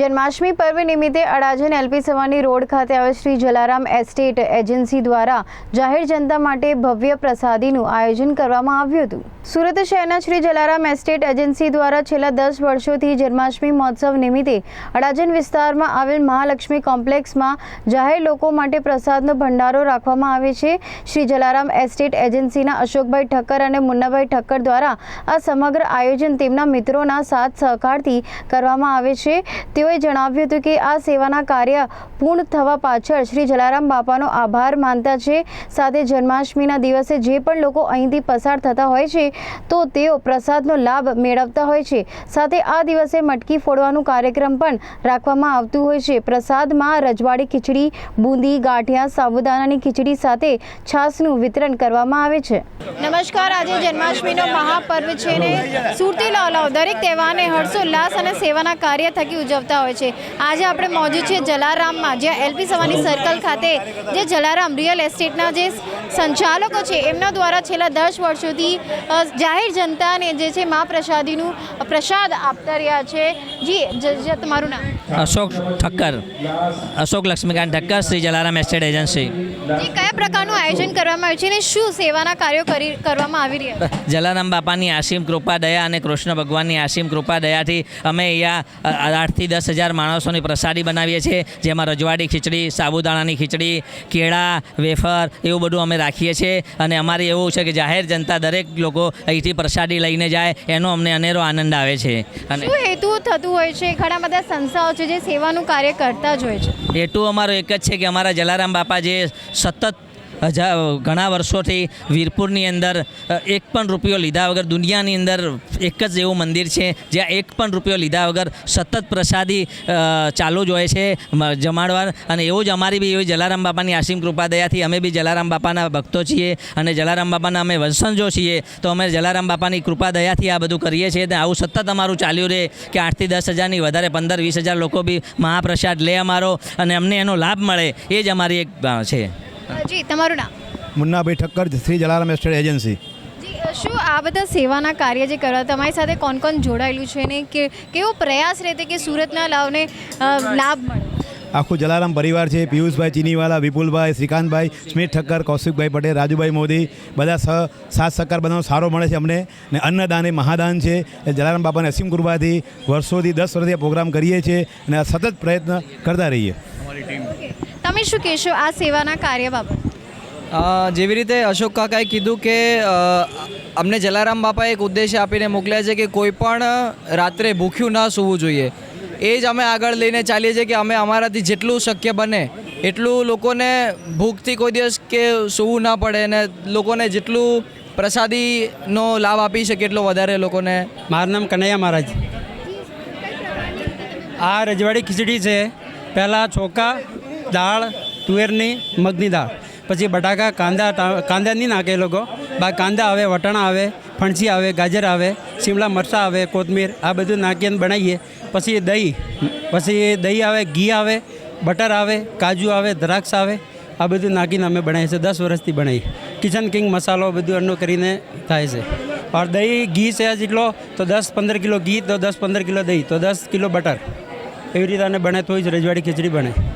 જન્માષ્ટમી પર્વ નિમિત્તે Adajan LP Sawani road ખાતે આવેલ શ્રી જલારામ એસ્ટેટ એજન્સી દ્વારા જાહેર જનતા માટે ભવ્ય પ્રસાદીનું આયોજન કરવામાં આવ્યું હતું. સુરત શહેરના શ્રી જલારામ એસ્ટેટ એજન્સી દ્વારા છેલ્લા દસ વર્ષોથી જન્માષ્ટમી મહોત્સવ નિમિત્તે અડાજણ વિસ્તારમાં આવેલ મહાલક્ષ્મી કોમ્પ્લેક્સમાં જાહેર લોકો માટે પ્રસાદનો ભંડારો રાખવામાં આવે છે. શ્રી જલારામ એસ્ટેટ એજન્સીના અશોકભાઈ ઠક્કર અને મુન્નાભાઈ ઠક્કર દ્વારા આ સમગ્ર આયોજન તેમના મિત્રોના સાથ સહકારથી કરવામાં આવે છે. તેઓએ જણાવ્યું હતું કે આ સેવાના કાર્ય પૂર્ણ થવા પાછળ શ્રી જલારામ બાપાનો આભાર માનતા છે. સાથે જન્માષ્ટમીના દિવસે જે પણ લોકો અહીંથી પસાર થતા હોય છે, તો તેઓ પ્રસાદનો લાભ મેળવતા હોય છે. સાથે આ દિવસે મટકી ફોડવાનું કાર્યક્રમ પણ રાખવામાં આવતું હોય છે. પ્રસાદમાં રજવાડી, ખીચડી, બુંદી, ગાંઠિયા સાબુદાનાની ખીચડી સાથે છાશનું વિતરણ કરવામાં આવે છે. નમસ્કાર. આજે જન્માષ્ટમીનો મહાપર્વ છે ને સુરતી લાવ દરેક તહેવારને હર્ષોલ્લાસ અને સેવાના કાર્ય થકી ઉજવતા હોય છે. આજે આપણે મોજૂદ છીએ જલારામમાં, જ્યાં એલપી સવાની સર્કલ ખાતે જે જલારામ રિયલ એસ્ટેટના જે સંચાલકો છે, એમના દ્વારા છેલ્લા દસ વર્ષોથી જાહેર જનતાને જે છે મા પ્રસાદીનું પ્રસાદ આપતા રહ્યા છે. જ- તમારું નામ? Ashok Thakkar Ashok Laxmikant Thakkar Shri Jalaram estate agency. કયા પ્રકારનું આયોજન કરવામાં આવ્યું છે અને શું સેવાના કાર્યો કરી કરવામાં આવી રહ્યા? જલારામ બાપાની આસીમ કૃપા દયા અને કૃષ્ણ ભગવાનની આસીમ કૃપા દયાથી અમે અહીંયા આઠથી દસ હજાર માણસોની પ્રસાદી બનાવીએ છીએ જેમાં રજવાડી ખીચડી સાબુદાણાની ખીચડી કેળા વેફર એવું બધું અમે રાખીએ છીએ. અને અમારે એવું છે કે જાહેર જનતા દરેક લોકો અહીંથી પ્રસાદી લઈને જાય એનો અમને અનેરો આનંદ આવે છે. અને હેતુ થતું હોય છે? ઘણા બધા સંસ્થાઓ છે જે સેવાનું કાર્ય કરતા જ હોય છે. હેતુ અમારો એક જ છે કે અમારા જલારામ બાપા જે સતત ઘણા વર્ષોથી વીરપુરની અંદર એક પણ રૂપિયો લીધા વગર, દુનિયાની અંદર એક જ એવું મંદિર છે, જ્યાં એક પણ રૂપિયો લીધા વગર સતત પ્રસાદી ચાલુ જ હોય છે જમાડવાર અને એવું જ અમારી બી એવી જલારામ બાપાની આસીમ કૃપા દયાથી અમે બી જલારામ બાપાના ભક્તો છીએ અને જલારામ બાપાના અમે વંશજો છીએ. તો અમે જલારામ બાપાની કૃપા દયાથી આ બધું કરીએ છીએ. અને આવું સતત અમારું ચાલ્યું રહે કે આઠથી દસ હજારની વધારે, પંદર વીસ હજાર લોકો બી મહાપ્રસાદ લે અમારો અને અમને એનો લાભ મળે. એ જ અમારી એક છે. જી તમારું નામ? મુન્નાભાઈ ઠક્કર શ્રી જલારામ એસ્ટેટ એજન્સી જી શું આ બધા સેવાના કાર્ય જે કરવા તમારી સાથે કોણ કોણ જોડાયેલું છે ને કે કેવો પ્રયાસ રહેતે કે સુરતના લાવને લાભ મળે? આખું જલારામ પરિવાર છે પિયુષભાઈ ચીનીવાલા વિપુલભાઈ શ્રીકાંતભાઈ સ્મિત ઠક્કર કૌશિકભાઈ પટેલ રાજુભાઈ મોદી બધા સહ સાથ સહકાર બધાનો સારો મળે છે અમને. ને અન્નદાન એ મહાદાન છે. જલારામ બાપાને અસીમ કૃપાથી વર્ષોથી દસ વર્ષથી પ્રોગ્રામ કરીએ છીએ અને સતત પ્રયત્ન કરતા રહીએ. તમે શું કહેશો આ સેવાના કાર્ય બાબત? જેવી રીતે અશોક કાકાએ કીધું કે અમને જલારામ બાપાએ એક ઉદ્દેશ્ય આપીને મોકલ્યા છે કે કોઈ પણ રાત્રે ભૂખ્યું ન સૂવું જોઈએ. એ જ અમે આગળ લઈને ચાલીએ છીએ કે અમે અમારાથી જેટલું શક્ય બને એટલું લોકોને ભૂખથી કોઈ દિવસ કે સૂવું ના પડે અને લોકોને જેટલું પ્રસાદીનો લાભ આપી શકે એટલો વધારે લોકોને. મારું નામ કનૈયા મહારાજ. આ રજવાડી ખીચડી છે. પહેલાં ચોખા દાળ, તુવેરની, મગની દાળ. પછી બટાકા, કાંદા કાંદા નહીં નાખે એ લોકો. બા, કાંદા આવે, વટાણા આવે, ફણસી આવે, ગાજર આવે, શિમલા મરચાં આવે, કોથમીર, આ બધું નાખીને બનાવીએ. પછી દહીં પછી દહીં આવે, ઘી આવે, બટર આવે, કાજુ આવે, દ્રાક્ષ આવે, આ બધું નાખીને અમે બનાવીએ છીએ, દસ વર્ષથી બનાવીએ. કિચન કિંગ મસાલો બધું એનું કરીને થાય છે. ઓર દહીં, ઘી છે જેટલો, તો દસ પંદર કિલો ઘી, તો દસ પંદર કિલો દહીં, તો દસ કિલો બટર. એવી રીતે અને બને તો જ રજવાડી ખીચડી બને.